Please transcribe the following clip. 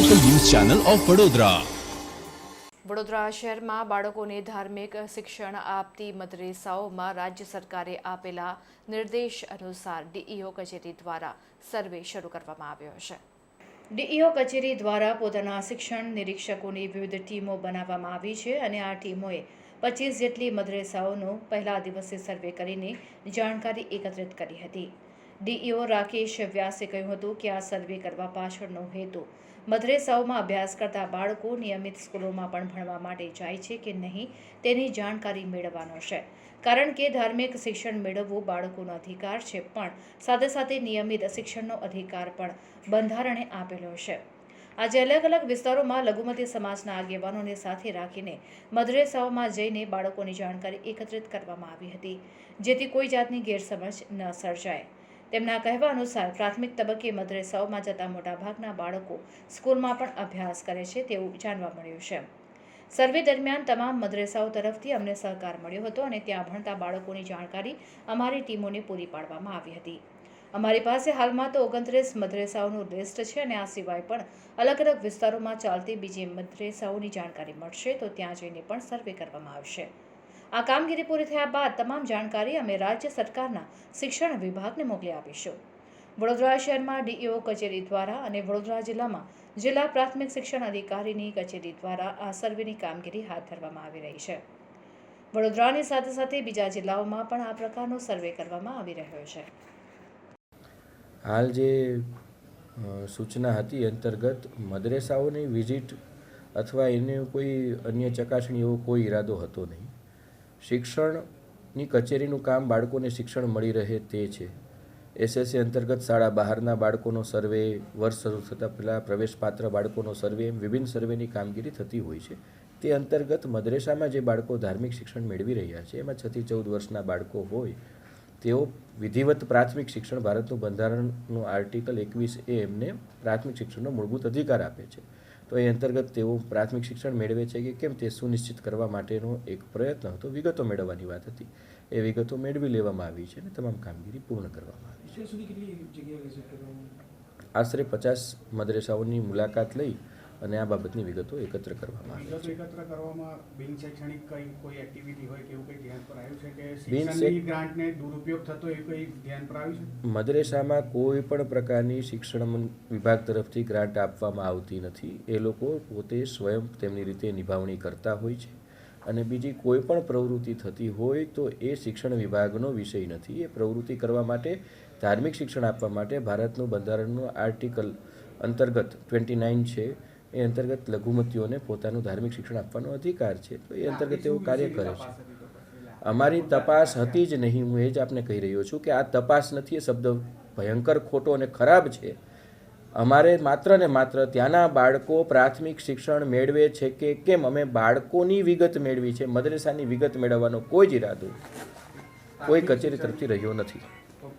Channel of Vadodara Vadodara શહેરમાં બાળકોને ધાર્મિક શિક્ષણ આપતી મદરેસાઓમાં રાજ્ય સરકારે આપેલા નિર્દેશ અનુસાર ડીઈઓ કચેરી દ્વારા સર્વે શરૂ કરવામાં આવ્યો છે. ડીઈઓ કચેરી દ્વારા પોતાના શિક્ષણ નિરીક્ષકોની વિવિધ ટીમો બનાવવામાં આવી છે અને આ ટીમોએ પચીસ જેટલી મદરેસાઓનો પહેલા દિવસે સર્વે કરીને જાણકારી એકત્રિત કરી હતી. ડીઈઓ રાકેશ વ્યાસે કહ્યું હતું કે આ સર્વે કરવા પાછળનો હેતુ મદરેસાઓમાં અભ્યાસ કરતા બાળકો નિયમિત સ્કૂલોમાં પણ ભણવા માટે જાય છે કે નહીં તેની જાણકારી મેળવવાનો છે. કારણ કે ધાર્મિક શિક્ષણ મેળવવું બાળકોનો અધિકાર છે, પણ સાથે સાથે નિયમિત શિક્ષણનો અધિકાર પણ બંધારણે આપેલો છે. આજે અલગ અલગ વિસ્તારોમાં લઘુમતી સમાજના આગેવાનોને સાથે રાખીને મદ્રેસાઓમાં જઈને બાળકોની જાણકારી એકત્રિત કરવામાં આવી હતી, જેથી કોઈ જાતની ગેરસમજ ન સર્જાય. તેમના કહેવા અનુસાર પ્રાથમિક તબક્કે મદ્રેસાઓમાં જતા મોટાભાગના બાળકો સ્કૂલમાં પણ અભ્યાસ કરે છે તેવું જાણવા મળ્યું છે. સર્વે દરમિયાન તમામ મદ્રેસાઓ તરફથી અમને સહકાર મળ્યો હતો અને ત્યાં ભણતા બાળકોની જાણકારી અમારી ટીમોને પૂરી પાડવામાં આવી હતી. અમારી પાસે હાલમાં તો ઓગણત્રીસ મદ્રેસાઓનું લિસ્ટ છે અને આ સિવાય પણ અલગ અલગ વિસ્તારોમાં ચાલતી બીજી મદ્રેસાઓની જાણકારી મળશે તો ત્યાં જઈને પણ સર્વે કરવામાં આવશે. આ કામગીરી પૂરી થયા બાદ તમામ જાણકારી અમે રાજ્ય સરકારના શિક્ષણ વિભાગને મોકલી આપીશું. વડોદરા શહેરમાં ડીઈઓ કચેરી દ્વારા અને વડોદરા જિલ્લામાં જિલ્લા પ્રાથમિક શિક્ષણ અધિકારીની કચેરી દ્વારા આ સર્વેની કામગીરી હાથ ધરવામાં આવી રહી છે. વડોદરાની સાથે સાથે બીજા જિલ્લાઓમાં પણ આ પ્રકારનો સર્વે કરવામાં આવી રહ્યો છે. હાલ જે સૂચના હતી અંતર્ગત મદરેસાઓની વિઝિટ અથવા એને કોઈ અન્ય ચકાસણી એવો કોઈ ઈરાદો હતો નહીં. શિક્ષણની કચેરીનું કામ બાળકોને શિક્ષણ મળી રહે તે છે. એસએસસી અંતર્ગત શાળા બહારના બાળકોનો સર્વે, વર્ષ શરૂ થતાં પહેલાં પ્રવેશપાત્ર બાળકોનો સર્વે એમ વિભિન્ન સર્વેની કામગીરી થતી હોય છે. તે અંતર્ગત મદરેસામાં જે બાળકો ધાર્મિક શિક્ષણ મેળવી રહ્યા છે, એમાં છથી ચૌદ વર્ષના બાળકો હોય, તેઓ વિધિવત પ્રાથમિક શિક્ષણ, ભારતનું બંધારણનું આર્ટિકલ એકવીસ એ એમને પ્રાથમિક શિક્ષણનો મૂળભૂત અધિકાર આપે છે. તો એ અંતર્ગત તેઓ પ્રાથમિક શિક્ષણ મેળવે છે કે કેમ તે સુનિશ્ચિત કરવા માટેનો એક પ્રયત્ન હતો. વિગતો મેળવવાની વાત હતી. એ વિગતો મેળવી લેવામાં આવી છે અને તમામ કામગીરી પૂર્ણ કરવામાં આવી છે. આશરે પચાસ મદરેસાઓની મુલાકાત લઈ અને આ બાબતની વિગતો એકત્ર કરવામાં આવી. છે એકત્ર કરવામાં બિન શૈક્ષણિક કઈ કોઈ એક્ટિવિટી હોય કે એવું કંઈ ધ્યાન પર આવ્યું છે કે શિક્ષણની ગ્રાન્ટને દુરુપયોગ થતો એ કંઈ ધ્યાન પર આવ્યું છે? મદરેસામાં કોઈ પણ પ્રકારની શિક્ષણ વિભાગ તરફથી ગ્રાન્ટ આપવામાં આવતી નથી. એ લોકો પોતે સ્વયં તેમની રીતે નિભાવણી કરતા હોય છે. અને બીજી કોઈ પણ પ્રવૃત્તિ થતી હોય તો એ શિક્ષણ વિભાગનો વિષય નથી. એ પ્રવૃત્તિ કરવા માટે ધાર્મિક શિક્ષણ આપવા માટે ભારતનું બંધારણનું આર્ટિકલ અંતર્ગત ટ્વેન્ટી નાઇન છે. એ અંતર્ગત લઘુમતીઓને પોતાનું ધાર્મિક શિક્ષણ આપવાનો અધિકાર છે. તો એ અંતર્ગત તેઓ કાર્ય કરે છે. અમારી તપાસ હતી જ નહીં. હું એ જ આપને કહી રહ્યો છું કે આ તપાસ નથી. એ શબ્દ ભયંકર, ખોટો અને ખરાબ છે. અમારે માત્ર ને માત્ર ત્યાંના બાળકો પ્રાથમિક શિક્ષણ મેળવે છે કે કેમ? અમે બાળકોની વિગત મેળવી છે. મદરેસાની વિગત મેળવવાનો કોઈ જ ઈરાદો કોઈ કચેરી તરફથી રહ્યો નથી.